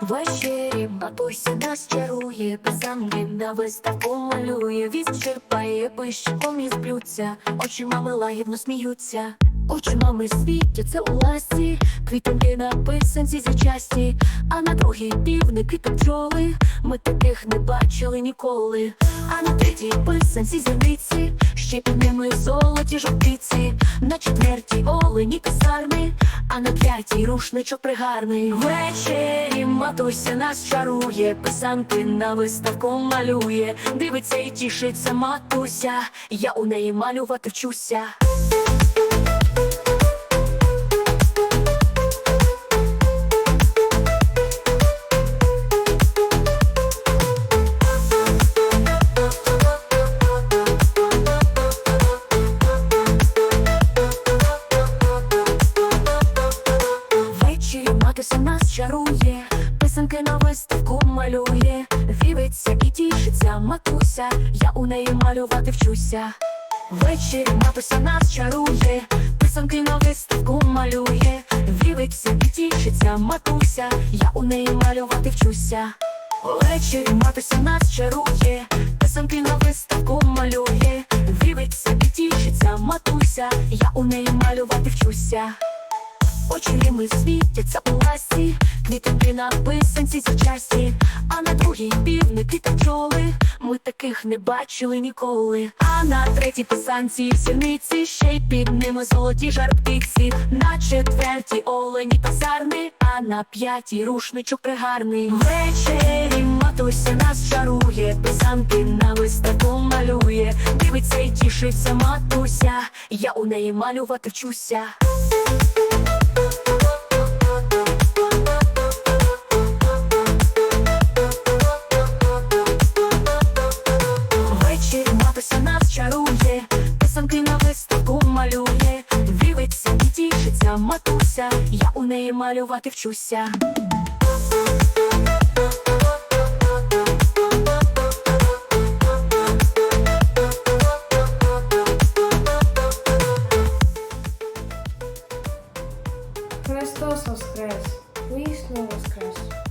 Ввечері матуся нас чарує, писанки на виставку малює, Візь черпає, пищиком із блюдця, очі мами лагідно сміються. Очі мами світяться у ласі, квітинки на писанці зічасті, а на другій півники та бджоли. Ми таких не бачили ніколи. А на третій писанці зірниці, ще під ними золоті жовтиці, на четвертій олені та а на п'ятій рушничок пригарний. Ввечері матуся нас чарує, писанки на виставку малює, дивиться і тішиться матуся, я у неї малювати вчуся. Матуся нас чарує, писанки на виставку малює, вівиться і тішиться матуся, я у неї малювати вчуся. Ввечері матуся нас чарує, писанки на виставку малює, вівиться і тішиться матуся, я у неї малювати вчуся. Ввечері матуся нас чарує, писанки на виставку малює, вівиться і тішиться матуся, я у неї малювати вчуся. Очі ми світяться у ласі, квітинки на писанці зачасті, а на другій півники та бджоли. Ми таких не бачили ніколи. А на третій писанці сірниці, ще й під ними золоті жарптиці, на четвертій олені та сарни, а на п'ятій рушничок пригарний. Ввечері матуся нас чарує, писанки на виставку малює, дивиться і тішиться матуся, я у неї малювати вчуся. нас чарує, писанки на виставку малює, дивиться і тішиться матуся, я у неї малювати вчуся. Христос воскрес, воскрес!